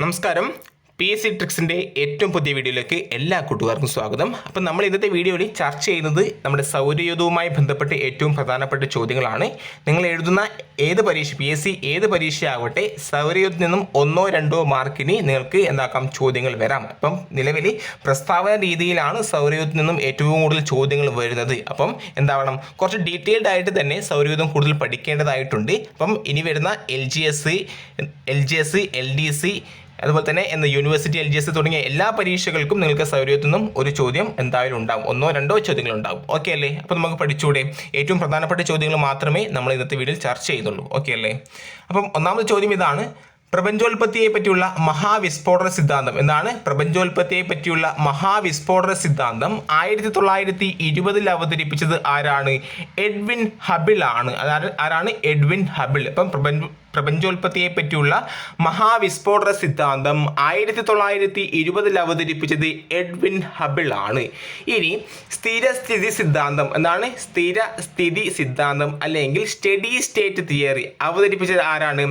നമസ്കാരം. P S C ട്രിക്സിന്റെ ഏറ്റവും പുതിയ വീഡിയോയിലേക്ക് എല്ലാ കൂട്ടുകാർക്കും സ്വാഗതം. അപ്പം നമ്മൾ ഇന്നത്തെ വീഡിയോയിൽ ചർച്ച ചെയ്യുന്നത് നമ്മുടെ സൗരയൂഥവുമായി ബന്ധപ്പെട്ട് ഏറ്റവും പ്രധാനപ്പെട്ട ചോദ്യങ്ങളാണ്. നിങ്ങൾ എഴുതുന്ന ഏത് പരീക്ഷ പി എസ് സി ഏത് പരീക്ഷയാവട്ടെ സൗരയൂഥത്തിൽ നിന്നും ഒന്നോ രണ്ടോ മാർക്കിന് നിങ്ങൾക്ക് എന്താക്കാം ചോദ്യങ്ങൾ വരാം. അപ്പം നിലവിൽ പ്രസ്താവന രീതിയിലാണ് സൗരയൂഥത്തിൽ നിന്നും ഏറ്റവും കൂടുതൽ ചോദ്യങ്ങൾ വരുന്നത്. അപ്പം എന്താവണം? കുറച്ച് ഡീറ്റെയിൽഡ് ആയിട്ട് തന്നെ സൗരയുദ്ധം കൂടുതൽ പഠിക്കേണ്ടതായിട്ടുണ്ട്. അപ്പം ഇനി വരുന്ന L G S L G S L D C അതുപോലെ തന്നെ എന്ന യൂണിവേഴ്സിറ്റി എൽ ജി എസ് തുടങ്ങിയ എല്ലാ പരീക്ഷകൾക്കും നിങ്ങൾക്ക് സൗകര്യത്തിൽ നിന്നും ഒരു ചോദ്യം എന്തായാലും ഉണ്ടാവും. ഒന്നോ രണ്ടോ ചോദ്യങ്ങൾ ഉണ്ടാവും ഓക്കെ അല്ലേ? അപ്പോൾ നമുക്ക് പഠിച്ചൂടെ. ഏറ്റവും പ്രധാനപ്പെട്ട ചോദ്യങ്ങൾ മാത്രമേ നമ്മൾ ഇന്നത്തെ വീഡിയോയിൽ ചർച്ച ചെയ്യുന്നുള്ളൂ. ഓക്കെ അല്ലേ? അപ്പം ഒന്നാമത്തെ ചോദ്യം ഇതാണ്. പ്രപഞ്ചോൽപത്തിയെ പറ്റിയുള്ള മഹാവിസ്ഫോടന സിദ്ധാന്തം. എന്താണ്? പ്രപഞ്ചോൽപത്തിയെ പറ്റിയുള്ള മഹാവിസ്ഫോടന സിദ്ധാന്തം ആയിരത്തി തൊള്ളായിരത്തി ഇരുപതിൽ അവതരിപ്പിച്ചത് ആരാണ്? എഡ്വിൻ ഹബിൾ ആണ്. അതായത് ആരാണ്? Edwin Hubble. അപ്പം പ്രപഞ്ച പ്രപഞ്ചോൽപത്തിയെ പറ്റിയുള്ള മഹാവിസ്ഫോടന സിദ്ധാന്തം ആയിരത്തി തൊള്ളായിരത്തി ഇരുപതിൽ അവതരിപ്പിച്ചത് എഡ്വിൻ ഹബിൾ ആണ്. ഇനി സ്ഥിരസ്ഥിതി സിദ്ധാന്തം എന്താണ് സ്ഥിരസ്ഥിതി സിദ്ധാന്തം അല്ലെങ്കിൽ സ്റ്റഡി സ്റ്റേറ്റ് തിയറി അവതരിപ്പിച്ചത് ആരാണ്?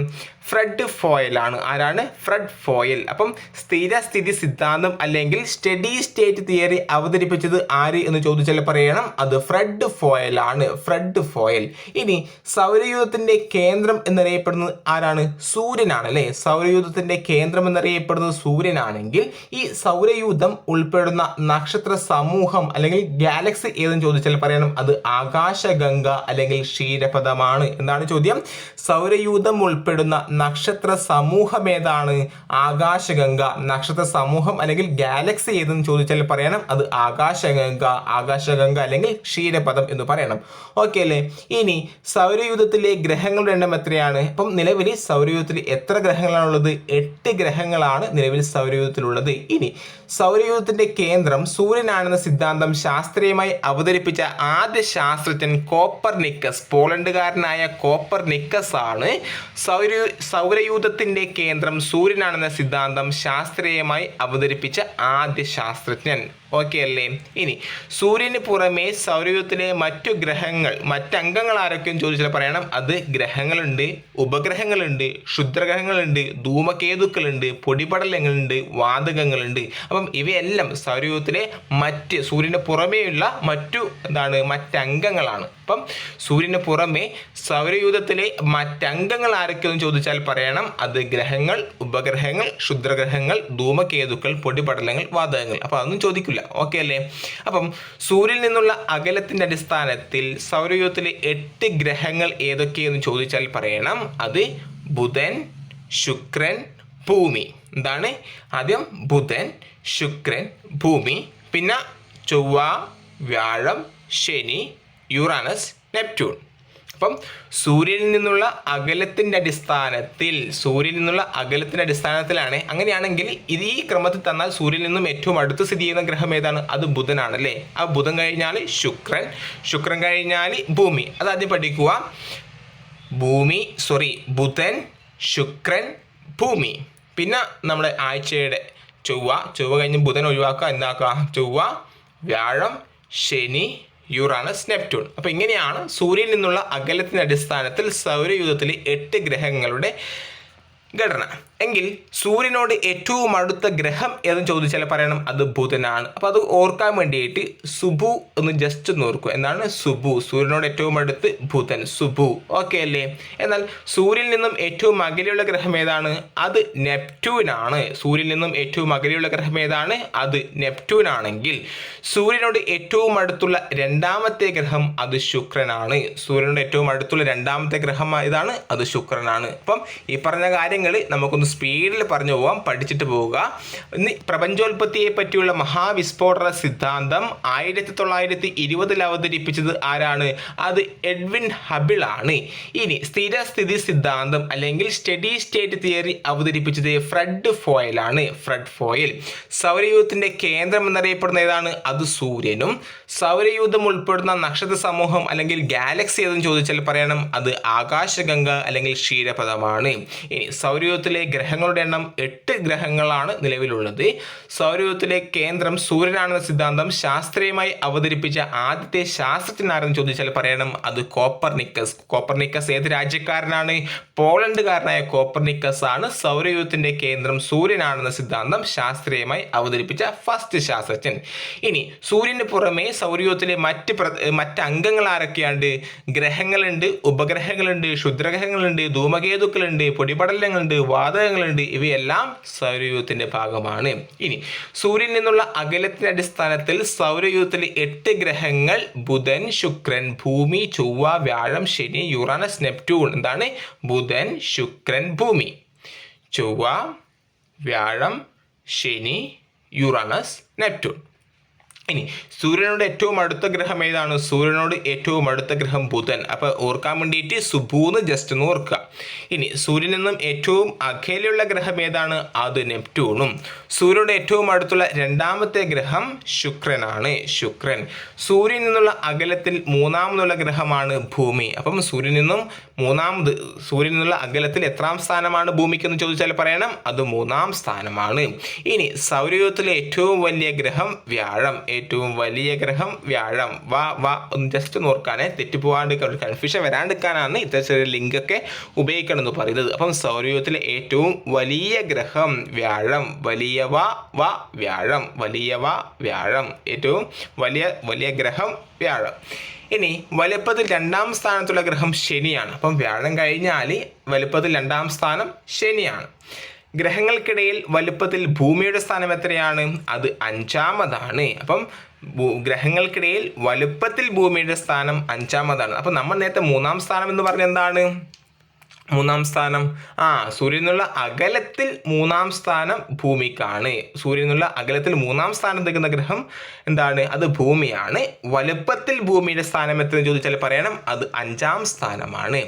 ഫ്രെഡ് ഫോയൽ ആണ്. ആരാണ്? Fred Hoyle. അപ്പം സ്ഥിരസ്ഥിതി സിദ്ധാന്തം അല്ലെങ്കിൽ സ്റ്റഡി സ്റ്റേറ്റ് തിയറി അവതരിപ്പിച്ചത് ആര് എന്ന് ചോദിച്ചാൽ പറയണം. അത് ഫ്രെഡ് ഫോയൽ ആണ്. Fred Hoyle. ഇനി സൗരയൂഥത്തിന്റെ കേന്ദ്രം എന്നറിയപ്പെടുന്നത് ആരാണ്? സൂര്യനാണ് അല്ലേ? സൗരയൂഥത്തിന്റെ കേന്ദ്രം എന്നറിയപ്പെടുന്നത് സൂര്യനാണെങ്കിൽ ഈ സൗരയൂഥം ഉൾപ്പെടുന്ന നക്ഷത്ര സമൂഹം അല്ലെങ്കിൽ ഗാലക്സി ഏതെന്ന് ചോദിച്ചാൽ പറയണം. അത് ആകാശഗംഗ അല്ലെങ്കിൽ ക്ഷീരപഥമാണ്. എന്നാണ് ചോദ്യം? സൗരയൂഥം ഉൾപ്പെടുന്ന നക്ഷത്ര സമൂഹം ഏതാണ്? ആകാശഗംഗ നക്ഷത്ര സമൂഹം അല്ലെങ്കിൽ ഗാലക്സി ഏതെന്ന് ചോദിച്ചാൽ പറയണം. അത് ആകാശഗംഗ ആകാശഗംഗ അല്ലെങ്കിൽ ക്ഷീരപഥം എന്ന് പറയണം. ഓക്കെ അല്ലേ? ഇനി സൗരയൂഥത്തിലെ ഗ്രഹങ്ങളുടെ എണ്ണം എത്രയാണ്? ഇപ്പം നിലവിൽ സൗരയൂഥത്തിൽ എത്ര ഗ്രഹങ്ങളാണുള്ളത്? എട്ട് ഗ്രഹങ്ങളാണ് നിലവിൽ സൗരയൂഥത്തിലുള്ളത്. ഇനി സൗരയൂഥത്തിന്റെ കേന്ദ്രം സൂര്യനാണെന്ന സിദ്ധാന്തം ശാസ്ത്രീയമായി അവതരിപ്പിച്ച ആദ്യ ശാസ്ത്രജ്ഞൻ കോപ്പർ നിക്കസ് പോളണ്ടുകാരനായ കോപ്പർ നിക്കസ് ആണ് സൗര സൗരയൂഥത്തിന്റെ കേന്ദ്രം സൂര്യനാണെന്ന സിദ്ധാന്തം ശാസ്ത്രീയമായി അവതരിപ്പിച്ച ആദ്യ ശാസ്ത്രജ്ഞൻ. ഓക്കെ അല്ലേ? ഇനി സൂര്യന് പുറമെ സൗരയൂഥത്തിലെ മറ്റു ഗ്രഹങ്ങൾ മറ്റംഗങ്ങൾ ആരൊക്കെയും ചോദിച്ചാൽ പറയണം. അത് ഗ്രഹങ്ങളുണ്ട് ഉപഗ്രഹങ്ങളുണ്ട് ക്ഷുദ്രഗ്രഹങ്ങളുണ്ട് ധൂമകേതുക്കളുണ്ട് പൊടിപടലങ്ങളുണ്ട് വാതകങ്ങളുണ്ട്. അപ്പം ഇവയെല്ലാം സൗരയൂഥത്തിലെ മറ്റ് സൂര്യന് പുറമേയുള്ള മറ്റു എന്താണ് മറ്റംഗങ്ങളാണ്. അപ്പം സൂര്യന് പുറമെ സൗരയൂഥത്തിലെ മറ്റംഗങ്ങൾ ആരൊക്കെയെന്ന് ചോദിച്ചാൽ പറയണം. അത് ഗ്രഹങ്ങൾ ഉപഗ്രഹങ്ങൾ ക്ഷുദ്രഗ്രഹങ്ങൾ ധൂമകേതുക്കൾ പൊടിപടലങ്ങൾ വാതകങ്ങൾ. അപ്പം അതൊന്നും ചോദിക്കില്ല. ഓക്കെ അല്ലേ? അപ്പം സൂര്യനിൽ നിന്നുള്ള അകലത്തിന്റെ അടിസ്ഥാനത്തിൽ സൗരയൂഥത്തിലെ എട്ട് ഗ്രഹങ്ങൾ ഏതൊക്കെയെന്ന് ചോദിച്ചാൽ പറയണം. അത് ബുധൻ ശുക്രൻ ഭൂമി. എന്താണ്? ആദ്യം ബുധൻ ശുക്രൻ ഭൂമി. പിന്നെ ചൊവ്വ വ്യാഴം ശനി യുറാനസ് നെപ്റ്റ്യൂൺ. അപ്പം സൂര്യനിൽ നിന്നുള്ള അകലത്തിന്റെ അടിസ്ഥാനത്തിൽ സൂര്യനിൽ നിന്നുള്ള അകലത്തിന്റെ അടിസ്ഥാനത്തിലാണ്. അങ്ങനെയാണെങ്കിൽ ഇത് ഈ ക്രമത്തിൽ തന്നാൽ സൂര്യനിൽ നിന്നും ഏറ്റവും അടുത്ത് സ്ഥിതി ചെയ്യുന്ന ഗ്രഹം ഏതാണ്? അത് ബുധനാണ് അല്ലേ? ആ ബുധൻ കഴിഞ്ഞാൽ ശുക്രൻ. ശുക്രൻ കഴിഞ്ഞാൽ ഭൂമി. അത് ആദ്യം പഠിക്കുക. ഭൂമി സോറി ബുധൻ ശുക്രൻ ഭൂമി. പിന്നെ നമ്മുടെ ആഴ്ചയുടെ ചൊവ്വ. ചൊവ്വ കഴിഞ്ഞ് ബുധൻ ഒഴിവാക്കുക. എന്താക്കുക? ചൊവ്വ വ്യാഴം ശനി യുറാനസ് നെപ്റ്റ്യൂൺ. അപ്പോൾ ഇങ്ങനെയാണ് സൂര്യനിൽ നിന്നുള്ള അകലത്തിന്റെ അടിസ്ഥാനത്തിൽ സൗരയൂഥത്തിലെ എട്ട് ഗ്രഹങ്ങളുടെ ഘടന. എങ്കിൽ സൂര്യനോട് ഏറ്റവും അടുത്ത ഗ്രഹം എന്ന് ചോദിച്ചാൽ പറയണം അത് ബുധനാണ്. അപ്പോൾ അത് ഓർക്കാൻ വേണ്ടിയിട്ട് സുബു എന്ന് ജസ്റ്റ് ഒന്ന് ഓർക്കുക എന്നാണ് സുബു. സൂര്യനോട് ഏറ്റവും അടുത്ത് ബുധൻ സുബു. ഓക്കെ അല്ലേ? എന്നാൽ സൂര്യനിൽ നിന്നും ഏറ്റവും അകലെയുള്ള ഗ്രഹം ഏതാണ്? അത് നെപ്റ്റ്യൂൻ ആണ് സൂര്യനിൽ നിന്നും ഏറ്റവും അകലെയുള്ള ഗ്രഹം ഏതാണ്? അത് നെപ്റ്റ്യൂൻ ആണെങ്കിൽ സൂര്യനോട് ഏറ്റവും അടുത്തുള്ള രണ്ടാമത്തെ ഗ്രഹം അത് ശുക്രനാണ്. സൂര്യനോട് ഏറ്റവും അടുത്തുള്ള രണ്ടാമത്തെ ഗ്രഹം ഏതാണ്? അത് ശുക്രനാണ്. അപ്പം ഈ പറഞ്ഞ കാര്യങ്ങൾ നമുക്കൊന്ന് സ്പീഡിൽ പറഞ്ഞു പോവാം പഠിച്ചിട്ട് പോവുക. ഇന്ന് പ്രപഞ്ചോൽപത്തിയെ പറ്റിയുള്ള മഹാവിസ്ഫോടന സിദ്ധാന്തം ആയിരത്തി തൊള്ളായിരത്തി ഇരുപതിൽ അവതരിപ്പിച്ചത് ആരാണ്? അത് എഡ്വിൻ ഹബിൾ ആണ്. ഇനി സ്ഥിരസ്ഥിതി സിദ്ധാന്തം അല്ലെങ്കിൽ സ്റ്റഡി സ്റ്റേറ്റ് തിയറി അവതരിപ്പിച്ചത് ഫ്രെഡ് ആണ്. Fred Hoyle. സൗരയൂഥത്തിന്റെ കേന്ദ്രം എന്നറിയപ്പെടുന്ന ഏതാണ്? അത് സൂര്യനും. സൗരയൂഥം ഉൾപ്പെടുന്ന നക്ഷത്ര സമൂഹം അല്ലെങ്കിൽ ഗാലക്സി ഏതെന്ന് ചോദിച്ചാൽ പറയണം അത് ആകാശഗംഗ അല്ലെങ്കിൽ ക്ഷീരപഥമാണ്. ഇനി സൗരയൂഥത്തിലെ ഗ്രഹങ്ങളുടെ എണ്ണം എട്ട് ഗ്രഹങ്ങളാണ് നിലവിലുള്ളത്. സൗരയൂഥത്തിലെ കേന്ദ്രം സൂര്യനാണെന്ന സിദ്ധാന്തം ശാസ്ത്രീയമായി അവതരിപ്പിച്ച ആദ്യത്തെ ശാസ്ത്രജ്ഞനാരെന്ന് ചോദിച്ചാൽ പറയണം അത് കോപ്പർനിക്കസ്. കോപ്പർനിക്കസ് ഏത് രാജ്യക്കാരനാണ്? പോളണ്ടുകാരനായ കോപ്പർനിക്കസ് ആണ്. സൗരയൂഥത്തിന്റെ കേന്ദ്രം സൂര്യനാണെന്ന സിദ്ധാന്തം ശാസ്ത്രീയമായി അവതരിപ്പിച്ച ഫസ്റ്റ് ശാസ്ത്രജ്ഞൻ. ഇനി സൂര്യന് പുറമെ സൗരയൂഥത്തിലെ മറ്റ് മറ്റ് അംഗങ്ങൾ ആരൊക്കെയാണ് ഗ്രഹങ്ങളുണ്ട് ഉപഗ്രഹങ്ങളുണ്ട് ക്ഷുദ്രഗ്രഹങ്ങളുണ്ട് ധൂമകേതുക്കളുണ്ട് പൊടിപടലങ്ങളുണ്ട് വാതകങ്ങളുണ്ട് ഇവയെല്ലാം സൗരയൂഥത്തിന്റെ ഭാഗമാണ്. ഇനി സൂര്യനിൽ നിന്നുള്ള അകലത്തിന്റെ അടിസ്ഥാനത്തിൽ സൗരയൂഥത്തിലെ എട്ട് ഗ്രഹങ്ങൾ ബുധൻ ശുക്രൻ ഭൂമി ചൊവ്വ വ്യാഴം ശനി യുറാനസ് നെപ്റ്റ്യൂൺ. എന്താണ്? ബുധൻ ശുക്രൻ ഭൂമി. ചൊവ്വ വ്യാഴം ശനി യുറാനസ് നെപ്റ്റ്യൂൺ. ഇനി സൂര്യനോട് ഏറ്റവും അടുത്ത ഗ്രഹം ഏതാണ്? സൂര്യനോട് ഏറ്റവും അടുത്ത ഗ്രഹം ബുധൻ. അപ്പോൾ ഓർക്കാൻ വേണ്ടിയിട്ട് സുബൂന്ന് ജസ്റ്റ് ഒന്ന് ഓർക്കുക. ഇനി സൂര്യനിൽ നിന്നും ഏറ്റവും അകലെയുള്ള ഗ്രഹം ഏതാണ്? അത് നെപ്റ്റ്യൂണും. സൂര്യനോട് ഏറ്റവും അടുത്തുള്ള രണ്ടാമത്തെ ഗ്രഹം ശുക്രനാണ്. ശുക്രൻ. സൂര്യനിൽ നിന്നുള്ള അകലത്തിൽ മൂന്നാമതുള്ള ഗ്രഹമാണ് ഭൂമി. അപ്പം സൂര്യനിൽ നിന്നും മൂന്നാമത് സൂര്യനിൽ നിന്നുള്ള അകലത്തിൽ എത്രാം സ്ഥാനമാണ് ഭൂമിക്കെന്ന് ചോദിച്ചാൽ പറയണം. അത് മൂന്നാം സ്ഥാനമാണ്. ഇനി സൗരയൂഥത്തിലെ ഏറ്റവും വലിയ ഗ്രഹം വ്യാഴം. ഏറ്റവും വലിയ ഗ്രഹം വ്യാഴം. വാ വാ ഒന്ന് ജസ്റ്റ് നോക്കാനേ തെറ്റിപ്പോവാണ്ട് ഒരു കൺഫ്യൂഷൻ വരാണ്ടിരിക്കാനാണ് ഇത്തരത്തിലുള്ള ലിങ്കൊക്കെ ഉപയോഗിക്കണം എന്ന് പറയുന്നത്. അപ്പം സൗരയൂഥത്തിലെ ഏറ്റവും വലിയ ഗ്രഹം വ്യാഴം. വലിയ വാ വാ വ്യാഴം. വലിയ വാ വ്യാഴം. ഏറ്റവും വലിയ വലിയ ഗ്രഹം വ്യാഴം. ഇനി വലുപ്പത്തിൽ രണ്ടാം സ്ഥാനത്തുള്ള ഗ്രഹം ശനിയാണ്. അപ്പം വ്യാഴം കഴിഞ്ഞാൽ വലുപ്പത്തിൽ രണ്ടാം സ്ഥാനം ശനിയാണ്. ഗ്രഹങ്ങൾക്കിടയിൽ വലുപ്പത്തിൽ ഭൂമിയുടെ സ്ഥാനം എത്രയാണ്? അത് അഞ്ചാമതാണ്. അപ്പം ഗ്രഹങ്ങൾക്കിടയിൽ വലുപ്പത്തിൽ ഭൂമിയുടെ സ്ഥാനം അഞ്ചാമതാണ്. അപ്പം നമ്മൾ നേരത്തെ മൂന്നാം സ്ഥാനം എന്ന് പറഞ്ഞ എന്താണ്? മൂന്നാം സ്ഥാനം. ആ സൂര്യനുള്ള അകലത്തിൽ മൂന്നാം സ്ഥാനം ഭൂമിക്കാണ്. സൂര്യനുള്ള അകലത്തിൽ മൂന്നാം സ്ഥാനം നിൽക്കുന്ന ഗ്രഹം എന്താണ്? അത് ഭൂമിയാണ്. വലുപ്പത്തിൽ ഭൂമിയുടെ സ്ഥാനം എത്ര ചോദിച്ചാൽ പറയണം അത് അഞ്ചാം സ്ഥാനമാണ്.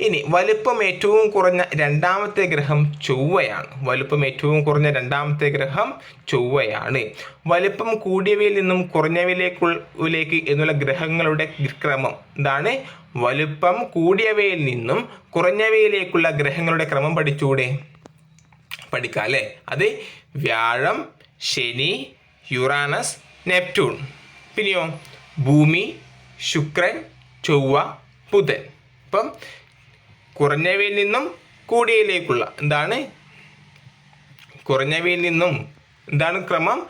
ഇനി വലുപ്പം ഏറ്റവും കുറഞ്ഞ രണ്ടാമത്തെ ഗ്രഹം ചൊവ്വയാണ്. വലുപ്പം ഏറ്റവും കുറഞ്ഞ രണ്ടാമത്തെ ഗ്രഹം ചൊവ്വയാണ്. വലുപ്പം കൂടിയവയിൽ നിന്നും കുറഞ്ഞവയിലേക്കുള്ളിലേക്ക് എന്നുള്ള ഗ്രഹങ്ങളുടെ ക്രമം. എന്താണ്? വലുപ്പം കൂടിയവയിൽ നിന്നും കുറഞ്ഞവയിലേക്കുള്ള ഗ്രഹങ്ങളുടെ ക്രമം പഠിച്ചൂടെ. പഠിക്കാം അല്ലേ? അത് വ്യാഴം ശനി യുറാനസ് നെപ്റ്റ്യൂൺ. പിന്നെയോ ഭൂമി ശുക്രൻ ചൊവ്വ ബുധൻ. ഇപ്പം കുറഞ്ഞവയിൽ നിന്നും കൂടിയയിലേക്കുള്ള എന്താണ്? കുറഞ്ഞവയിൽ നിന്നും എന്താണ് ക്രമം?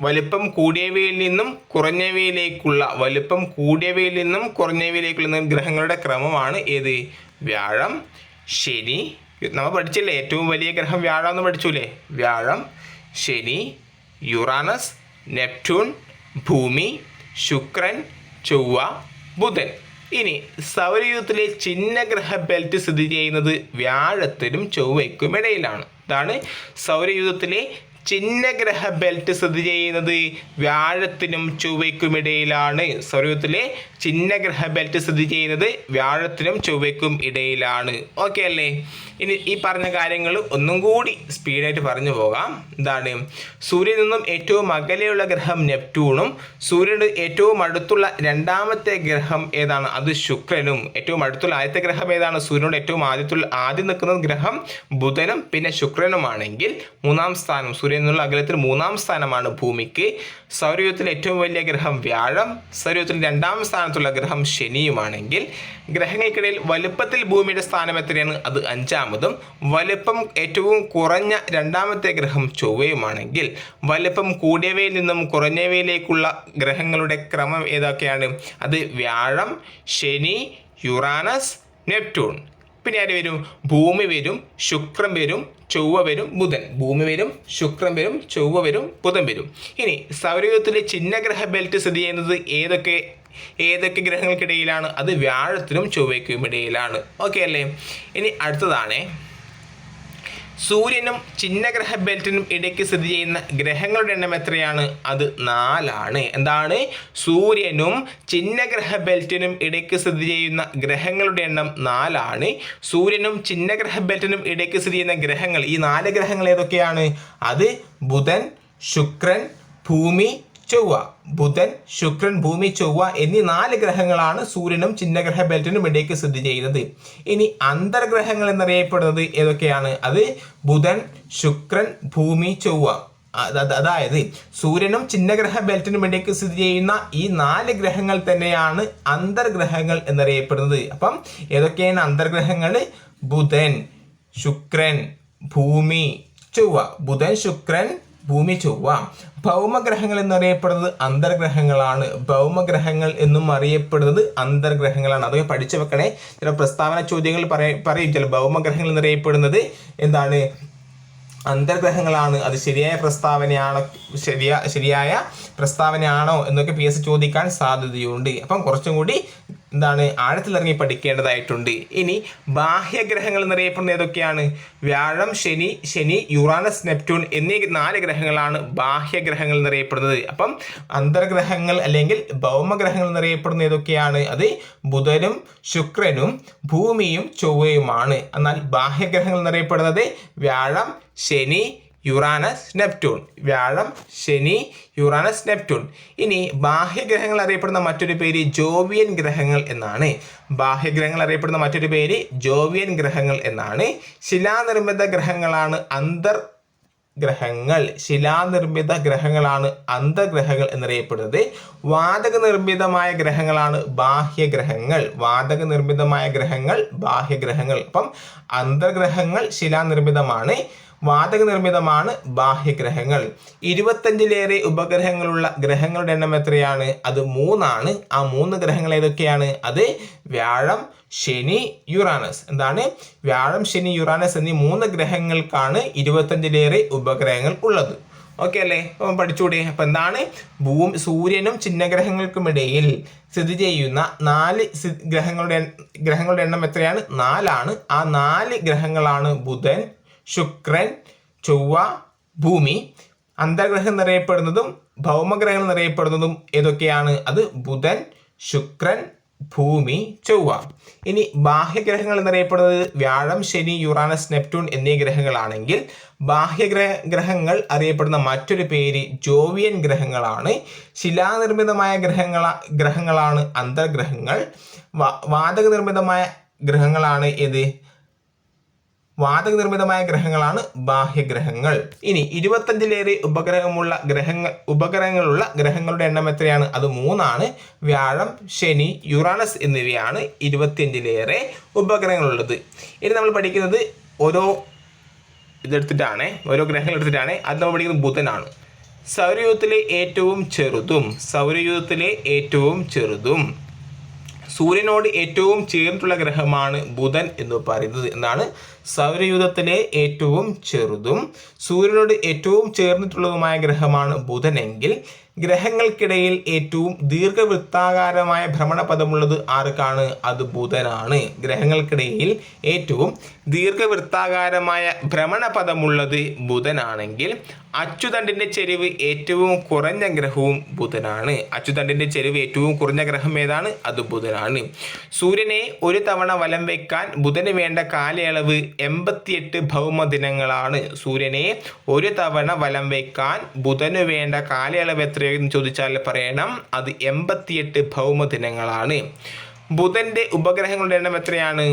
വലിപ്പം കൂടിയവയിൽ നിന്നും കുറഞ്ഞവയിലേക്കുള്ള വലിപ്പം കൂടിയവയിൽ നിന്നും കുറഞ്ഞവയിലേക്കുള്ള ഗ്രഹങ്ങളുടെ ക്രമമാണ് ഏത്? വ്യാഴം ശനി നമ്മൾ പഠിച്ചില്ലേ? ഏറ്റവും വലിയ ഗ്രഹം വ്യാഴം എന്ന് പഠിച്ചൂലേ? വ്യാഴം ശനി യുറാനസ് നെപ്റ്റ്യൂൺ ഭൂമി ശുക്രൻ ചൊവ്വ ബുധൻ. ഇനി സൗരയൂഥത്തിലെ ചിഹ്നഗ്രഹ ബെൽറ്റ് സ്ഥിതി ചെയ്യുന്നത് വ്യാഴത്തിനും ചൊവ്വയ്ക്കും ഇടയിലാണ്. ഇതാണ് സൗരയൂഥത്തിലെ ചിഹ്നഗ്രഹ ബെൽറ്റ് സ്ഥിതി ചെയ്യുന്നത് വ്യാഴത്തിനും ചൊവ്വയ്ക്കുമിടയിലാണ് ഇടയിലാണ്. ചിന്നഗ്രഹ ബെൽറ്റ് സ്ഥിതി ചെയ്യുന്നത് വ്യാഴത്തിനും ചൊവ്വയ്ക്കും ഇടയിലാണ്. ഓക്കെ അല്ലേ? ഇനി ഈ പറഞ്ഞ കാര്യങ്ങൾ ഒന്നും കൂടി സ്പീഡായിട്ട് പറഞ്ഞു പോകാം. എന്താണ് സൂര്യനിൽ നിന്നും ഏറ്റവും അകലെയുള്ള ഗ്രഹം നെപ്റ്റൂണും സൂര്യന് ഏറ്റവും അടുത്തുള്ള രണ്ടാമത്തെ ഗ്രഹം ഏതാണ്? അത് ശുക്രനും. ഏറ്റവും അടുത്തുള്ള ആദ്യത്തെ ഗ്രഹം ഏതാണ്? സൂര്യനോട് ഏറ്റവും ആദ്യത്തുള്ള ആദ്യം നിൽക്കുന്ന ഗ്രഹം ബുധനും പിന്നെ ശുക്രനുമാണെങ്കിൽ മൂന്നാം സ്ഥാനം. സൂര്യനിൽ നിന്നുള്ള അകലത്തിൽ മൂന്നാം സ്ഥാനമാണ് ഭൂമിക്ക്. സൗരയൂഥത്തിലെ ഏറ്റവും വലിയ ഗ്രഹം വ്യാഴം. സൗരയൂഥത്തിൽ രണ്ടാം സ്ഥാനത്തുള്ള ഗ്രഹം ശനിയുമാണെങ്കിൽ ഗ്രഹങ്ങൾക്കിടയിൽ വലുപ്പത്തിൽ ഭൂമിയുടെ സ്ഥാനം എത്രയാണ്? അത് അഞ്ചാമതും വലിപ്പം ഏറ്റവും കുറഞ്ഞ രണ്ടാമത്തെ ഗ്രഹം ചൊവ്വയുമാണെങ്കിൽ വലിപ്പം കൂടിയവയിൽ നിന്നും കുറഞ്ഞവയിലേക്കുള്ള ഗ്രഹങ്ങളുടെ ക്രമം ഏതൊക്കെയാണ്? അത് വ്യാഴം ശനി യുറാനസ് നെപ്റ്റ്യൂൺ. പിന്നെ ആര് വരും? ഭൂമി വരും ശുക്രൻ വരും ചൊവ്വ വരും ബുധൻ. ഭൂമി വരും ശുക്രൻ വരും ചൊവ്വ വരും ബുധൻ വരും. ഇനി സൗരയൂഥത്തിലെ ചിഹ്നഗ്രഹ ബെൽറ്റ് സ്ഥിതി ചെയ്യുന്നത് ഏതൊക്കെ ഏതൊക്കെ ഗ്രഹങ്ങൾക്കിടയിലാണ്? അത് വ്യാഴത്തിനും ചൊവ്വയ്ക്കും ഇടയിലാണ്. ഓക്കെ അല്ലേ? ഇനി അടുത്തതാണ്. സൂര്യനും ചിഹ്നഗ്രഹ ബെൽറ്റിനും ഇടയ്ക്ക് സ്ഥിതി ചെയ്യുന്ന ഗ്രഹങ്ങളുടെ എണ്ണം എത്രയാണ്? അത് നാലാണ്. എന്താണ്? സൂര്യനും ചിഹ്നഗ്രഹ ബെൽറ്റിനും ഇടയ്ക്ക് സ്ഥിതി ചെയ്യുന്ന ഗ്രഹങ്ങളുടെ എണ്ണം നാലാണ്. സൂര്യനും ചിഹ്നഗ്രഹ ബെൽറ്റിനും ഇടയ്ക്ക് സ്ഥിതി ചെയ്യുന്ന ഗ്രഹങ്ങൾ ഈ നാല് ഗ്രഹങ്ങൾ ഏതൊക്കെയാണ്? അത് ബുധൻ ശുക്രൻ ഭൂമി ചൊവ്വ ബുധൻ ശുക്രൻ ഭൂമി ചൊവ്വ എന്നീ നാല് ഗ്രഹങ്ങളാണ് സൂര്യനും ചിഹ്നഗ്രഹ ബെൽറ്റിനും ഇടയ്ക്ക് സ്ഥിതി ചെയ്യുന്നത്. ഇനി അന്തർഗ്രഹങ്ങൾ എന്നറിയപ്പെടുന്നത് ഏതൊക്കെയാണ്? അത് ബുധൻ ശുക്രൻ ഭൂമി ചൊവ്വ. അതായത് സൂര്യനും ചിഹ്നഗ്രഹ ബെൽറ്റിനും ഇടയ്ക്ക് സ്ഥിതി ചെയ്യുന്ന ഈ നാല് ഗ്രഹങ്ങൾ തന്നെയാണ് അന്തർഗ്രഹങ്ങൾ എന്നറിയപ്പെടുന്നത്. അപ്പം ഏതൊക്കെയാണ് അന്തർഗ്രഹങ്ങൾ? ബുധൻ ശുക്രൻ ഭൂമി ചൊവ്വ. ബുധൻ ശുക്രൻ ഭൂമി ചൊവ്വ. ഭൗമഗ്രഹങ്ങൾ എന്നറിയപ്പെടുന്നത് അന്തർഗ്രഹങ്ങളാണ്. ഭൗമഗ്രഹങ്ങൾ എന്നും അറിയപ്പെടുന്നത് അന്തർഗ്രഹങ്ങളാണ്. അതൊക്കെ പഠിച്ചു വെക്കണേ. ചില പ്രസ്താവന ചോദ്യങ്ങൾ പറയും ചില ഭൗമഗ്രഹങ്ങൾ എന്നറിയപ്പെടുന്നത് എന്താണ്? അന്തർഗ്രഹങ്ങളാണ്. അത് ശരിയായ പ്രസ്താവനയാണോ ശരിയാ ശരിയായ പ്രസ്താവനയാണോ എന്നൊക്കെ പി എസ് ചോദിക്കാൻ സാധ്യതയുണ്ട്. അപ്പം കുറച്ചും കൂടി എന്താണ് ആഴത്തിലിറങ്ങി പഠിക്കേണ്ടതായിട്ടുണ്ട്. ഇനി ബാഹ്യഗ്രഹങ്ങൾ എന്നറിയപ്പെടുന്ന ഏതൊക്കെയാണ്? വ്യാഴം ശനി ശനി യുറാനസ് നെപ്റ്റ്യൂൺ എന്നീ നാല് ഗ്രഹങ്ങളാണ് ബാഹ്യഗ്രഹങ്ങൾ എന്നറിയപ്പെടുന്നത് അപ്പം അന്തർഗ്രഹങ്ങൾ അല്ലെങ്കിൽ ഭൗമഗ്രഹങ്ങൾ എന്നറിയപ്പെടുന്ന ഏതൊക്കെയാണ്? അത് ബുധനും ശുക്രനും ഭൂമിയും ചൊവ്വയുമാണ്. എന്നാൽ ബാഹ്യഗ്രഹങ്ങൾ എന്നറിയപ്പെടുന്നത് വ്യാഴം ശനി യുറാനസ് നെപ്റ്റ്യൂൺ. വ്യാഴം ശനി യുറാനസ് നെപ്റ്റ്യൂൺ. ഇനി ബാഹ്യഗ്രഹങ്ങൾ അറിയപ്പെടുന്ന മറ്റൊരു പേര് ജോവിയൻ ഗ്രഹങ്ങൾ എന്നാണ്. ബാഹ്യഗ്രഹങ്ങൾ അറിയപ്പെടുന്ന മറ്റൊരു പേര് ജോവിയൻ ഗ്രഹങ്ങൾ എന്നാണ്. ശിലാനിർമ്മിത ഗ്രഹങ്ങളാണ് അന്തർ ഗ്രഹങ്ങൾ. ശിലാനിർമ്മിത ഗ്രഹങ്ങളാണ് അന്തർഗ്രഹങ്ങൾ എന്നറിയപ്പെടുന്നത്. വാതക നിർമ്മിതമായ ഗ്രഹങ്ങളാണ് ബാഹ്യഗ്രഹങ്ങൾ വാതക നിർമ്മിതമായ ഗ്രഹങ്ങൾ ബാഹ്യഗ്രഹങ്ങൾ അപ്പം അന്തർഗ്രഹങ്ങൾ ശിലാനിർമ്മിതമാണ്. വാതക നിർമ്മിതമാണ് ബാഹ്യഗ്രഹങ്ങൾ. ഇരുപത്തഞ്ചിലേറെ ഉപഗ്രഹങ്ങളുള്ള ഗ്രഹങ്ങളുടെ എണ്ണം എത്രയാണ്? അത് മൂന്നാണ്. ആ മൂന്ന് ഗ്രഹങ്ങൾ ഏതൊക്കെയാണ്? അത് വ്യാഴം ശനി യുറാനസ്. എന്താണ്? വ്യാഴം ശനി യുറാനസ് എന്നീ മൂന്ന് ഗ്രഹങ്ങൾക്കാണ് ഇരുപത്തഞ്ചിലേറെ ഉപഗ്രഹങ്ങൾ ഉള്ളത്. ഓക്കെ അല്ലേ? അപ്പം പഠിച്ചുകൂടെ അപ്പം എന്താണ്? ഭൂമി സൂര്യനും ചിഹ്നഗ്രഹങ്ങൾക്കുമിടയിൽ സ്ഥിതി ചെയ്യുന്ന നാല് ഗ്രഹങ്ങളുടെ ഗ്രഹങ്ങളുടെ എണ്ണം എത്രയാണ്? നാലാണ്. ആ നാല് ഗ്രഹങ്ങളാണ് ബുധൻ ശുക്രൻ ചൊവ്വ ഭൂമി. അന്തർഗ്രഹം നിറയപ്പെടുന്നതും ഭൗമഗ്രഹങ്ങൾ നിറയപ്പെടുന്നതും ഏതൊക്കെയാണ്? അത് ബുധൻ ശുക്രൻ ഭൂമി ചൊവ്വ. ഇനി ബാഹ്യഗ്രഹങ്ങൾ എന്നറിയപ്പെടുന്നത് വ്യാഴം ശനി യുറാനസ് നെപ്റ്റ്യൂൺ എന്നീ ഗ്രഹങ്ങളാണെങ്കിൽ ബാഹ്യഗ്രഹ ഗ്രഹങ്ങൾ അറിയപ്പെടുന്ന മറ്റൊരു പേര് ജോവിയൻ ഗ്രഹങ്ങളാണ്. ശിലാനിർമ്മിതമായ ഗ്രഹങ്ങള ഗ്രഹങ്ങളാണ് അന്തർഗ്രഹങ്ങൾ. വാതക നിർമ്മിതമായ ഗ്രഹങ്ങളാണ് ഏത്? വാതക നിർമ്മിതമായ ഗ്രഹങ്ങളാണ് ബാഹ്യഗ്രഹങ്ങൾ. ഇനി ഇരുപത്തഞ്ചിലേറെ ഉപഗ്രഹമുള്ള ഗ്രഹങ്ങൾ ഉപഗ്രഹങ്ങളുള്ള ഗ്രഹങ്ങളുടെ എണ്ണം എത്രയാണ്? അത് മൂന്നാണ്. വ്യാഴം ശനി യുറാനസ് എന്നിവയാണ് ഇരുപത്തിയഞ്ചിലേറെ ഉപഗ്രഹങ്ങളുള്ളത്. ഇനി നമ്മൾ പഠിക്കുന്നത് ഓരോ ഇതെടുത്തിട്ടാണ്. ഓരോ ഗ്രഹങ്ങൾ എടുത്തിട്ടാണ്. അത് നമ്മൾ പഠിക്കുന്നത് ബുധനാണ്. സൗരയൂഥത്തിലെ ഏറ്റവും ചെറുതും സൗരയൂഥത്തിലെ ഏറ്റവും ചെറുതും. സൂര്യനോട് ഏറ്റവും ചേർന്നിട്ടുള്ള ഗ്രഹമാണ് ബുധൻ എന്ന് പറയുന്നത്. എന്നാണ് സൗരയൂഥത്തിലെ ഏറ്റവും ചെറുതും സൂര്യനോട് ഏറ്റവും ചേർന്നിട്ടുള്ളതുമായ ഗ്രഹമാണ് ബുധനെങ്കിൽ ഗ്രഹങ്ങൾക്കിടയിൽ ഏറ്റവും ദീർഘവൃത്താകാരമായ ഭ്രമണപഥമുള്ളത് ആർക്കാണ്? അത് ബുധനാണ്. ഗ്രഹങ്ങൾക്കിടയിൽ ഏറ്റവും ദീർഘവൃത്താകാരമായ ഭ്രമണപഥമുള്ളത് ബുധനാണെങ്കിൽ അച്ചുതണ്ടിന്റെ ചെരിവ് ഏറ്റവും കുറഞ്ഞ ഗ്രഹവും ബുധനാണ്. അച്ചുതണ്ടിന്റെ ചെരിവ് ഏറ്റവും കുറഞ്ഞ ഗ്രഹം ഏതാണ്? അത് ബുധനാണ്. സൂര്യനെ ഒരു തവണ വലം വയ്ക്കാൻ ബുധന് വേണ്ട കാലയളവ് എൺപത്തിയെട്ട് ഭൗമദിനങ്ങളാണ് സൂര്യനെ ഒരു തവണ വലം വയ്ക്കാൻ ബുധന് വേണ്ട കാലയളവ് എത്രയെന്ന് ചോദിച്ചാൽ പറയണം അത് എൺപത്തിയെട്ട് ഭൗമദിനങ്ങളാണ് ബുധന്റെ ഉപഗ്രഹങ്ങളുടെ എണ്ണം എത്രയാണ്?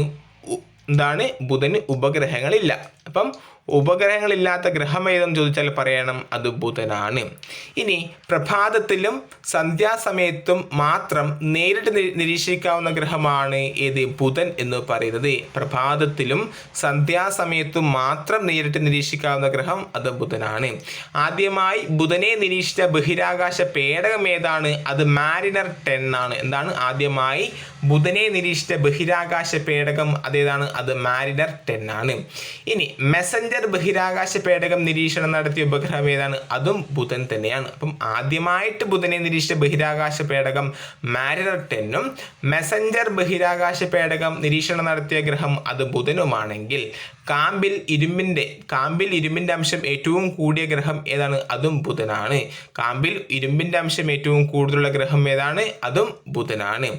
എന്താണ്? ബുധന് ഉപഗ്രഹങ്ങളില്ല. അപ്പം ഉപഗ്രഹങ്ങളില്ലാത്ത ഗ്രഹം ഏതെന്ന് ചോദിച്ചാൽ പറയണം അത് ബുധനാണ്. ഇനി പ്രഭാതത്തിലും സന്ധ്യാസമയത്തും മാത്രം നേരിട്ട് നിരീക്ഷിക്കാവുന്ന ഗ്രഹമാണ് ഏത് ബുധൻ എന്ന് പറയുന്നത്. പ്രഭാതത്തിലും സന്ധ്യാസമയത്തും മാത്രം നേരിട്ട് നിരീക്ഷിക്കാവുന്ന ഗ്രഹം അത് ബുധനാണ്. ആദ്യമായി ബുധനെ നിരീക്ഷിച്ച ബഹിരാകാശ പേടകം ഏതാണ്? അത് മാരിനർ ടെൻ ആണ്. എന്താണ്? ആദ്യമായി ബുധനെ നിരീക്ഷിച്ച ബഹിരാകാശ പേടകം അതേതാണ്? അത് മാരിനർ ടെൻ ആണ്. ഇനി മെസഞ്ചർ ബഹിരാകാശ പേടകം നിരീക്ഷണം നടത്തിയ ഉപഗ്രഹം ഏതാണ്? അതും ബുധൻ തന്നെയാണ്. അപ്പം ആദ്യമായിട്ട് ബുധനെ നിരീക്ഷിച്ച ബഹിരാകാശ പേടകം മാരിനർ ടെന്നും മെസഞ്ചർ ബഹിരാകാശ പേടകം നിരീക്ഷണം നടത്തിയ ഗ്രഹം അത് ബുധനുമാണെങ്കിൽ കാമ്പിൽ ഇരുമ്പിന്റെ കാമ്പിൽ ഇരുമ്പിന്റെ അംശം ഏറ്റവും കൂടിയ ഗ്രഹം ഏതാണ്? അതും ബുധനാണ്. കാമ്പിൽ ഇരുമ്പിന്റെ അംശം ഏറ്റവും കൂടുതലുള്ള ഗ്രഹം ഏതാണ്? അതും ബുധനാണ്.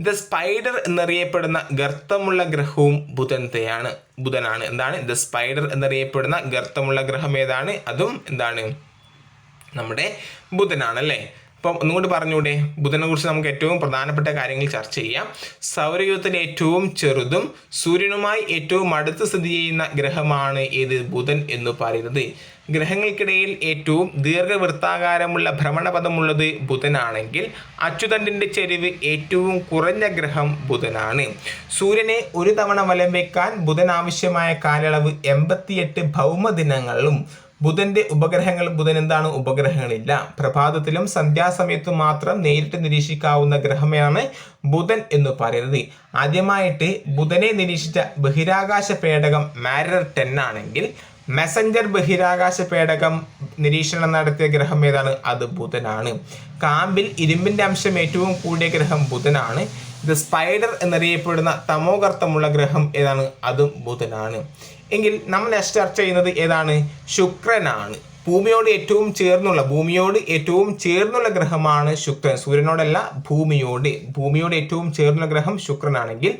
ദ സ്പൈഡർ എന്നറിയപ്പെടുന്ന ഗർത്തമുള്ള ഗ്രഹവും ബുധനത്തെയാണ് ബുധനാണ്. എന്താണ്? ദ സ്പൈഡർ എന്നറിയപ്പെടുന്ന ഗർത്തമുള്ള ഗ്രഹം ഏതാണ്? അതും എന്താണ്? നമ്മുടെ ബുധനാണ് അല്ലേ അപ്പം ഒന്നുകൂടി പറഞ്ഞുകൂടെ ബുധനെ കുറിച്ച് നമുക്ക് ഏറ്റവും പ്രധാനപ്പെട്ട കാര്യങ്ങൾ ചർച്ച ചെയ്യാം. സൗരയൂഥത്തിലെ ഏറ്റവും ചെറുതും സൂര്യനുമായി ഏറ്റവും അടുത്ത് സ്ഥിതി ചെയ്യുന്ന ഗ്രഹമാണ് ഏത്? ബുധൻ എന്ന് പറയുന്നത്. ഗ്രഹങ്ങൾക്കിടയിൽ ഏറ്റവും ദീർഘവൃത്താകാരമുള്ള ഭ്രമണപഥമുള്ളത് ബുധനാണെങ്കിൽ അച്യുതണ്ടിന്റെ ചെരിവ് ഏറ്റവും കുറഞ്ഞ ഗ്രഹം ബുധനാണ്. സൂര്യനെ ഒരു തവണ വലം വയ്ക്കാൻ ബുധൻ ആവശ്യമായ കാലയളവ് എൺപത്തിയെട്ട് ഭൗമദിനങ്ങളും ബുധന്റെ ഉപഗ്രഹങ്ങൾ ബുധൻ എന്താണ്? ഉപഗ്രഹങ്ങളില്ല. പ്രഭാതത്തിലും സന്ധ്യാസമയത്തും മാത്രം നേരിട്ട് നിരീക്ഷിക്കാവുന്ന ഗ്രഹമാണ് ബുധൻ എന്ന് പറയുന്നത്. ആദ്യമായിട്ട് ബുധനെ നിരീക്ഷിച്ച ബഹിരാകാശ പേടകം മാരർ ടെൻ ആണെങ്കിൽ മെസഞ്ചർ ബഹിരാകാശ പേടകം നിരീക്ഷണം നടത്തിയ ഗ്രഹം ഏതാണ്? അത് ബുധനാണ്. കാമ്പിൽ ഇരുമ്പിന്റെ അംശം ഏറ്റവും കൂടിയ ഗ്രഹം ബുധനാണ്. ഇത് സ്പൈഡർ എന്നറിയപ്പെടുന്ന തമോഗർത്തമുള്ള ഗ്രഹം ഏതാണ്? അതും ബുധനാണ്. എങ്കിൽ നമ്മൾ ചർച്ച ചെയ്യുന്നത് ഏതാണ്? ശുക്രനാണ്. ഭൂമിയോട് ഏറ്റവും ചേർന്നുള്ള ഭൂമിയോട് ഏറ്റവും ചേർന്നുള്ള ഗ്രഹമാണ് ശുക്രൻ. സൂര്യനോടല്ല ഭൂമിയോട്. ഭൂമിയോട് ഏറ്റവും ചേർന്നുള്ള ഗ്രഹം ശുക്രനാണെങ്കിൽ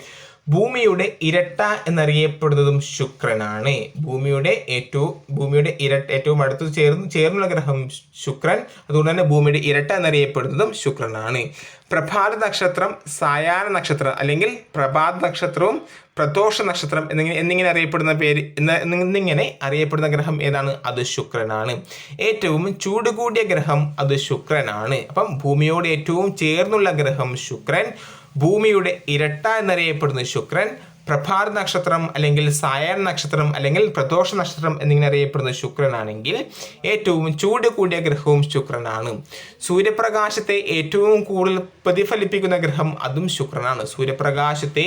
ഭൂമിയുടെ ഇരട്ട എന്നറിയപ്പെടുന്നതും ശുക്രനാണ്. ഭൂമിയുടെ ഏറ്റവും ഭൂമിയുടെ ഇരട്ട ഏറ്റവും അടുത്ത് ചേർന്ന് ചേർന്നുള്ള ഗ്രഹം ശുക്രൻ. അതുകൊണ്ട് തന്നെ ഭൂമിയുടെ ഇരട്ട എന്നറിയപ്പെടുന്നതും ശുക്രനാണ്. പ്രഭാത നക്ഷത്രം സായാഹ്ന നക്ഷത്രം അല്ലെങ്കിൽ പ്രഭാത നക്ഷത്രവും പ്രദോഷ നക്ഷത്രം എന്നിങ്ങനെ എന്നിങ്ങനെ അറിയപ്പെടുന്ന പേര് എന്നിങ്ങനെ അറിയപ്പെടുന്ന ഗ്രഹം ഏതാണ്? അത് ശുക്രനാണ്. ഏറ്റവും ചൂട് കൂടിയ ഗ്രഹം അത് ശുക്രനാണ്. അപ്പം ഭൂമിയോട് ഏറ്റവും ചേർന്നുള്ള ഗ്രഹം ശുക്രൻ. ഭൂമിയുടെ ഇരട്ട എന്നറിയപ്പെടുന്ന ശുക്രൻ പ്രഭാത നക്ഷത്രം അല്ലെങ്കിൽ സായാഹ്ന നക്ഷത്രം അല്ലെങ്കിൽ പ്രദോഷ നക്ഷത്രം എന്നിങ്ങനെ അറിയപ്പെടുന്ന ശുക്രനാണെങ്കിൽ ഏറ്റവും ചൂട് കൂടിയ ഗ്രഹവും ശുക്രനാണ്. സൂര്യപ്രകാശത്തെ ഏറ്റവും കൂടുതൽ പ്രതിഫലിപ്പിക്കുന്ന ഗ്രഹം അതും ശുക്രനാണ്. സൂര്യപ്രകാശത്തെ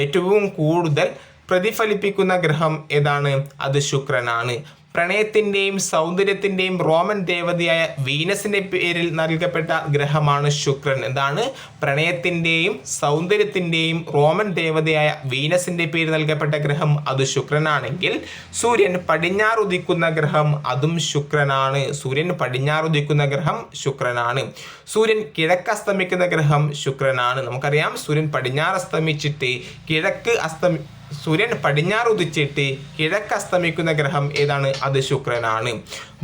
ഏറ്റവും കൂടുതൽ പ്രതിഫലിപ്പിക്കുന്ന ഗ്രഹം ഏതാണ്? അത് ശുക്രനാണ്. പ്രണയത്തിന്റെയും സൗന്ദര്യത്തിന്റെയും റോമൻ ദേവതയായ വീനസിന്റെ പേരിൽ നൽകപ്പെട്ട ഗ്രഹമാണ് ശുക്രൻ. എന്താണ്? പ്രണയത്തിന്റെയും സൗന്ദര്യത്തിന്റെയും റോമൻ ദേവതയായ വീനസിന്റെ പേര് നൽകപ്പെട്ട ഗ്രഹം അത് ശുക്രനാണെങ്കിൽ സൂര്യൻ പടിഞ്ഞാറുദിക്കുന്ന ഗ്രഹം അതും ശുക്രനാണ്. സൂര്യൻ പടിഞ്ഞാറുദിക്കുന്ന ഗ്രഹം ശുക്രനാണ്. സൂര്യൻ കിഴക്ക് അസ്തമിക്കുന്ന ഗ്രഹം ശുക്രനാണ്. നമുക്കറിയാം സൂര്യൻ പടിഞ്ഞാറ് അസ്തമിച്ചിട്ട് കിഴക്ക് അസ്തമി സൂര്യൻ പടിഞ്ഞാറ് ഉദിച്ചിട്ട് കിഴക്ക് അസ്തമിക്കുന്ന ഗ്രഹം ഏതാണ്? അത് ശുക്രനാണ്.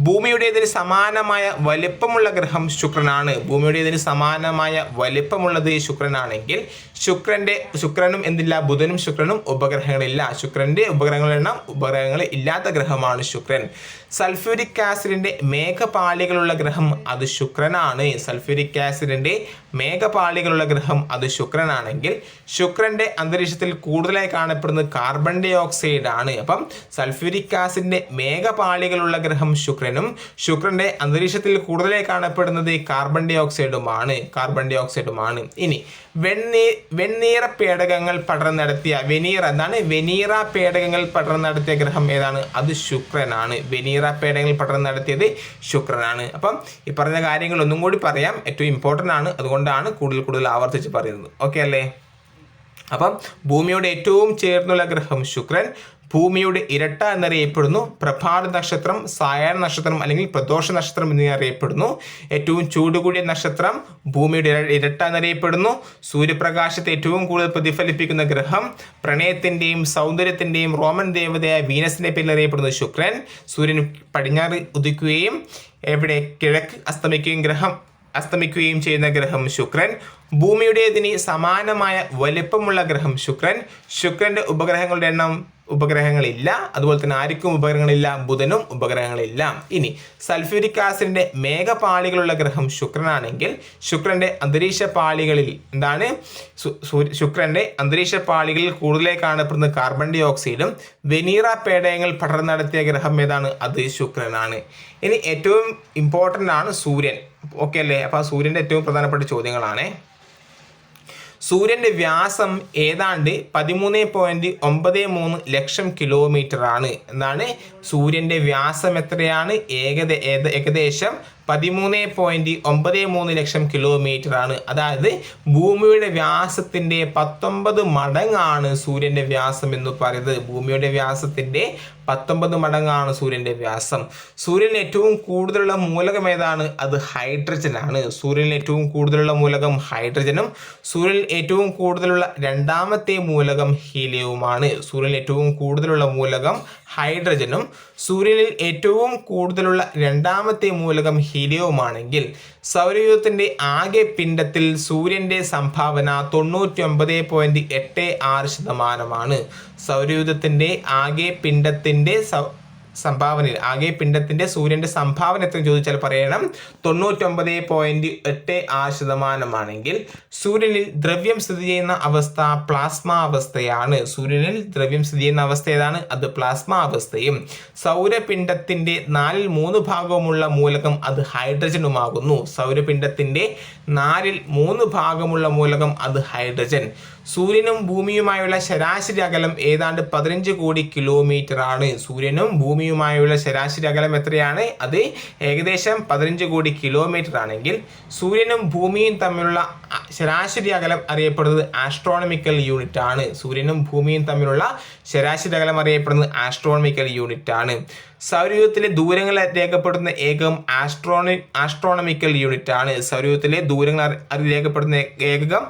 ഭൂമിയുടേതിന് സമാനമായ വലിപ്പമുള്ള ഗ്രഹം ശുക്രനാണ്. ഭൂമിയുടേതിന് സമാനമായ വലിപ്പമുള്ളത് ശുക്രനാണെങ്കിൽ ശുക്രന്റെ ശുക്രനും എന്തില്ല? ബുധനും ശുക്രനും ഉപഗ്രഹങ്ങളില്ല. ശുക്രന്റെ ഉപഗ്രഹങ്ങളുടെ എണ്ണം ഉപഗ്രഹങ്ങൾ ഇല്ലാത്ത ഗ്രഹമാണ് ശുക്രൻ. സൾഫ്യൂരിക് ആസിഡിന്റെ മേഘപാളികളുള്ള ഗ്രഹം അത് ശുക്രനാണ്. സൾഫ്യൂരിക് ആസിഡിന്റെ മേഘപാളികളുള്ള ഗ്രഹം അത് ശുക്രനാണെങ്കിൽ ശുക്രന്റെ അന്തരീക്ഷത്തിൽ കൂടുതലായി കാണപ്പെടുന്നത് കാർബൺ ഡൈ ഓക്സൈഡ് ആണ് അപ്പം സൾഫ്യൂരിക് ആസിഡിന്റെ മേഘപാളികളുള്ള ഗ്രഹം ശുക്രനും ശുക്രന്റെ അന്തരീക്ഷത്തിൽ കൂടുതലായി കാണപ്പെടുന്നത് കാർബൺ ഡൈ ഓക്സൈഡുമാണ് കാർബൺ ഡൈ ഓക്സൈഡുമാണ് ഇനി വെണ്ണീ വെണ്ണീറ പേടകങ്ങൾ പഠനം നടത്തിയ വെനീറ എന്താണ്? വെനീറ പേടകങ്ങൾ പഠനം നടത്തിയ ഗ്രഹം ഏതാണ്? അത് ശുക്രനാണ്. വെനീറ പേടകങ്ങൾ പഠനം നടത്തിയത് ശുക്രനാണ്. അപ്പം ഈ പറഞ്ഞ കാര്യങ്ങൾ ഒന്നും കൂടി പറയാം. ഏറ്റവും ഇമ്പോർട്ടന്റ് ആണ്. അതുകൊണ്ടാണ് കൂടുതൽ കൂടുതൽ ആവർത്തിച്ച് പറയുന്നത്. ഓക്കെ അല്ലേ? അപ്പം ഭൂമിയോട് ഏറ്റവും ചേർന്നുള്ള ഗ്രഹം ശുക്രൻ ഭൂമിയുടെ ഇരട്ട എന്നറിയപ്പെടുന്നു പ്രഭാത നക്ഷത്രം സായാഹ്ന നക്ഷത്രം അല്ലെങ്കിൽ പ്രദോഷ നക്ഷത്രം എന്നറിയപ്പെടുന്നു അറിയപ്പെടുന്നു. ഏറ്റവും ചൂട് കൂടിയ നക്ഷത്രം ഭൂമിയുടെ ഇരട്ട എന്നറിയപ്പെടുന്നു. സൂര്യപ്രകാശത്തെ ഏറ്റവും കൂടുതൽ പ്രതിഫലിപ്പിക്കുന്ന ഗ്രഹം പ്രണയത്തിന്റെയും സൗന്ദര്യത്തിന്റെയും റോമൻ ദേവതയായ വീനസിന്റെ പേരിൽ അറിയപ്പെടുന്നു ശുക്രൻ. സൂര്യൻ പടിഞ്ഞാറ് ഉദിക്കുകയും എവിടെ കിഴക്ക് അസ്തമിക്കുകയും ഗ്രഹം അസ്തമിക്കുകയും ചെയ്യുന്ന ഗ്രഹം ശുക്രൻ. ഭൂമിയുടേതിന് സമാനമായ വലിപ്പമുള്ള ഗ്രഹം ശുക്രൻ. ശുക്രന്റെ ഉപഗ്രഹങ്ങളുടെ എണ്ണം ഉപഗ്രഹങ്ങളില്ല. അതുപോലെ തന്നെ ആർക്കും ഉപഗ്രഹങ്ങളില്ല ബുധനും ഉപഗ്രഹങ്ങളില്ല. ഇനി സൾഫ്യൂരിക് ആസിഡിന്റെ മേഘപാളികളുള്ള ഗ്രഹം ശുക്രനാണെങ്കിൽ ശുക്രന്റെ അന്തരീക്ഷ പാളികളിൽ എന്താണ്? ശുക്രന്റെ അന്തരീക്ഷ പാളികളിൽ കൂടുതലായി കാണപ്പെടുന്ന കാർബൺ ഡൈ ഓക്സൈഡും വെനീറ പേടയങ്ങൾ പഠനം നടത്തിയ ഗ്രഹം ഏതാണ്? അത് ശുക്രനാണ്. ഇനി ഏറ്റവും ഇമ്പോർട്ടന്റ് ആണ് സൂര്യൻ. ഓക്കെ അല്ലേ? അപ്പോൾ സൂര്യന്റെ ഏറ്റവും പ്രധാനപ്പെട്ട ചോദ്യങ്ങളാണ്. സൂര്യന്റെ വ്യാസം ഏതാണ്ട് പതിമൂന്ന് പോയിന്റ് ഒമ്പത് മൂന്ന് ലക്ഷം കിലോമീറ്റർ ആണ്. എന്നാണ് സൂര്യന്റെ വ്യാസം എത്രയാണ്? ഏകദേ ഏകദേശം പതിമൂന്ന് പോയിന്റ് ഒമ്പത് മൂന്ന് ലക്ഷം കിലോമീറ്റർ ആണ്. അതായത് ഭൂമിയുടെ വ്യാസത്തിന്റെ പത്തൊമ്പത് മടങ്ങാണ് സൂര്യന്റെ വ്യാസം എന്ന് പറയുന്നത്. ഭൂമിയുടെ വ്യാസത്തിന്റെ പത്തൊമ്പത് മടങ്ങാണ് സൂര്യന്റെ വ്യാസം. സൂര്യന് ഏറ്റവും കൂടുതലുള്ള മൂലകം ഏതാണ്? അത് ഹൈഡ്രജൻ ആണ് സൂര്യനിൽ ഏറ്റവും കൂടുതലുള്ള മൂലകം ഹൈഡ്രജനും സൂര്യനിൽ ഏറ്റവും കൂടുതലുള്ള രണ്ടാമത്തെ മൂലകം ഹീലിയവുമാണ്. സൂര്യനിൽ ഏറ്റവും കൂടുതലുള്ള മൂലകം ഹൈഡ്രജനും സൂര്യനിൽ ഏറ്റവും കൂടുതലുള്ള രണ്ടാമത്തെ മൂലകം ഹീലിയവുമാണെങ്കിൽ സൗരയൂഥത്തിന്റെ ആകെ പിണ്ഡത്തിൽ സൂര്യന്റെ സംഭാവന തൊണ്ണൂറ്റി ഒമ്പത് പോയിന്റ് എട്ട് ആറ് ശതമാനമാണ്. സൗരയൂഥത്തിന്റെ ആകെ പിണ്ഡത്തിന്റെ സംഭാവനയിൽ. ആകെ പിണ്ഡത്തിന്റെ സൂര്യന്റെ സംഭാവന എത്ര ചോദിച്ചാൽ പറയണം. തൊണ്ണൂറ്റൊമ്പത് പോയിന്റ് എട്ട് ആ ശതമാനമാണെങ്കിൽ സൂര്യനിൽ ദ്രവ്യം സ്ഥിതി ചെയ്യുന്ന അവസ്ഥ പ്ലാസ്മ അവസ്ഥയാണ് സൂര്യനിൽ ദ്രവ്യം സ്ഥിതി ചെയ്യുന്ന അവസ്ഥ ഏതാണ്? അത് പ്ലാസ്മ അവസ്ഥയും സൗരപിണ്ഡത്തിന്റെ നാലിൽ മൂന്ന് ഭാഗമുള്ള മൂലകം അത് ഹൈഡ്രജനുമാകുന്നു. സൗരപിണ്ഡത്തിന്റെ നാലിൽ മൂന്ന് ഭാഗമുള്ള മൂലകം അത് ഹൈഡ്രജൻ. സൂര്യനും ഭൂമിയുമായുള്ള ശരാശരി അകലം ഏതാണ്ട് പതിനഞ്ച് കോടി കിലോമീറ്റർ ആണ്. സൂര്യനും ഭൂമിയുമായുള്ള ശരാശരി അകലം എത്രയാണ്? അത് ഏകദേശം പതിനഞ്ച് കോടി കിലോമീറ്റർ ആണെങ്കിൽ സൂര്യനും ഭൂമിയും തമ്മിലുള്ള ശരാശരി അകലം അറിയപ്പെടുന്നത് ആസ്ട്രോണമിക്കൽ യൂണിറ്റ് ആണ്. സൂര്യനും ഭൂമിയും തമ്മിലുള്ള ശരാശരി അകലം അറിയപ്പെടുന്നത് ആസ്ട്രോണമിക്കൽ യൂണിറ്റ് ആണ്. സൗരയൂഥത്തിലെ ദൂരങ്ങൾ രേഖപ്പെടുത്തുന്ന ഏകം ആസ്ട്രോണി ആസ്ട്രോണമിക്കൽ യൂണിറ്റ് ആണ്. സൗരയൂഥത്തിലെ ദൂരങ്ങൾ രേഖപ്പെടുന്ന ഏകകം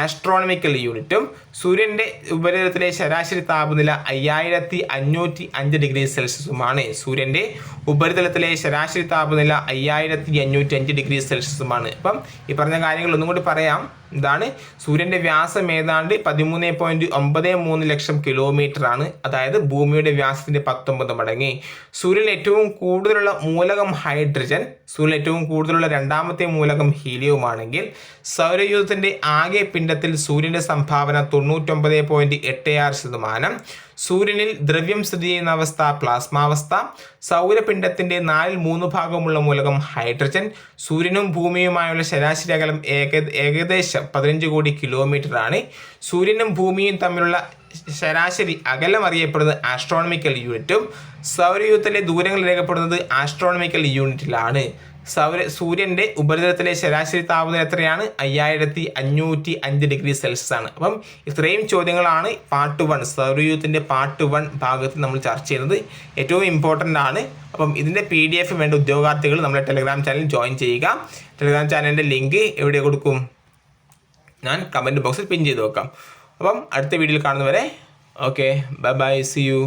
ആസ്ട്രോണമിക്കൽ യൂണിറ്റും സൂര്യന്റെ ഉപരിതലത്തിലെ ശരാശരി താപനില അയ്യായിരത്തി അഞ്ഞൂറ്റി അഞ്ച് ഡിഗ്രി സെൽഷ്യസുമാണ് സൂര്യന്റെ ഉപരിതലത്തിലെ ശരാശരി താപനില അയ്യായിരത്തി അഞ്ഞൂറ്റി അഞ്ച് ഡിഗ്രി സെൽഷ്യസുമാണ് അപ്പം ഈ പറഞ്ഞ കാര്യങ്ങൾ ഒന്നും കൂടി പറയാം. ഇതാണ്. സൂര്യന്റെ വ്യാസം ഏതാണ്ട് പതിമൂന്ന് പോയിന്റ് ഒമ്പത് മൂന്ന് ലക്ഷം കിലോമീറ്റർ ആണ് അതായത് ഭൂമിയുടെ വ്യാസത്തിന്റെ പത്തൊമ്പത് മടങ്ങി. സൂര്യനിൽ ഏറ്റവും കൂടുതലുള്ള മൂലകം ഹൈഡ്രജൻ സൂര്യൻ ഏറ്റവും കൂടുതലുള്ള രണ്ടാമത്തെ മൂലകം ഹീലിയവുമാണെങ്കിൽ സൗരയൂഥത്തിന്റെ ആകെ പിണ്ഡത്തിൽ സൂര്യന്റെ സംഭാവന തൊണ്ണൂറ്റൊമ്പത് പോയിന്റ് എട്ട് ആറ് ശതമാനം. സൂര്യനിൽ ദ്രവ്യം സ്ഥിതി ചെയ്യുന്ന അവസ്ഥ പ്ലാസ്മാവസ്ഥ സൗരപിണ്ഡത്തിന്റെ നാലിൽ മൂന്ന് ഭാഗമുള്ള മൂലകം ഹൈഡ്രജൻ സൂര്യനും ഭൂമിയുമായുള്ള ശരാശരി അകലം ഏക ഏകദേശം പതിനഞ്ച് കോടി കിലോമീറ്റർ ആണ് സൂര്യനും ഭൂമിയും തമ്മിലുള്ള ശരാശരി അകലം അറിയപ്പെടുന്നത് ആസ്ട്രോണമിക്കൽ യൂണിറ്റും സൗരയൂഥത്തിലെ ദൂരങ്ങൾ രേഖപ്പെടുന്നത് ആസ്ട്രോണമിക്കൽ യൂണിറ്റിലാണ് സൗര സൂര്യന്റെ ഉപരിതലത്തിലെ ശരാശരി താപനില എത്രയാണ്? അയ്യായിരത്തി അഞ്ഞൂറ്റി അഞ്ച് ഡിഗ്രി സെൽഷ്യസ് ആണ്. അപ്പം ഇത്രയും ചോദ്യങ്ങളാണ് പാർട്ട് വൺ സൗരയൂത്തിന്റെ പാർട്ട് വൺ ഭാഗത്ത് നമ്മൾ ചർച്ച ചെയ്യുന്നത്. ഏറ്റവും ഇമ്പോർട്ടന്റ് ആണ്. അപ്പം ഇതിന്റെ പി ഡി എഫ് വേണ്ട ഉദ്യോഗാർത്ഥികൾ നമ്മുടെ ടെലിഗ്രാം ചാനൽ ജോയിൻ ചെയ്യുക. ടെലിഗ്രാം ചാനലിന്റെ ലിങ്ക് എവിടെ കൊടുക്കും? ഞാൻ കമന്റ് ബോക്സിൽ പിൻ ചെയ്ത് നോക്കാം അപ്പം അടുത്ത വീഡിയോയിൽ കാണുന്നവരെ okay bye bye see you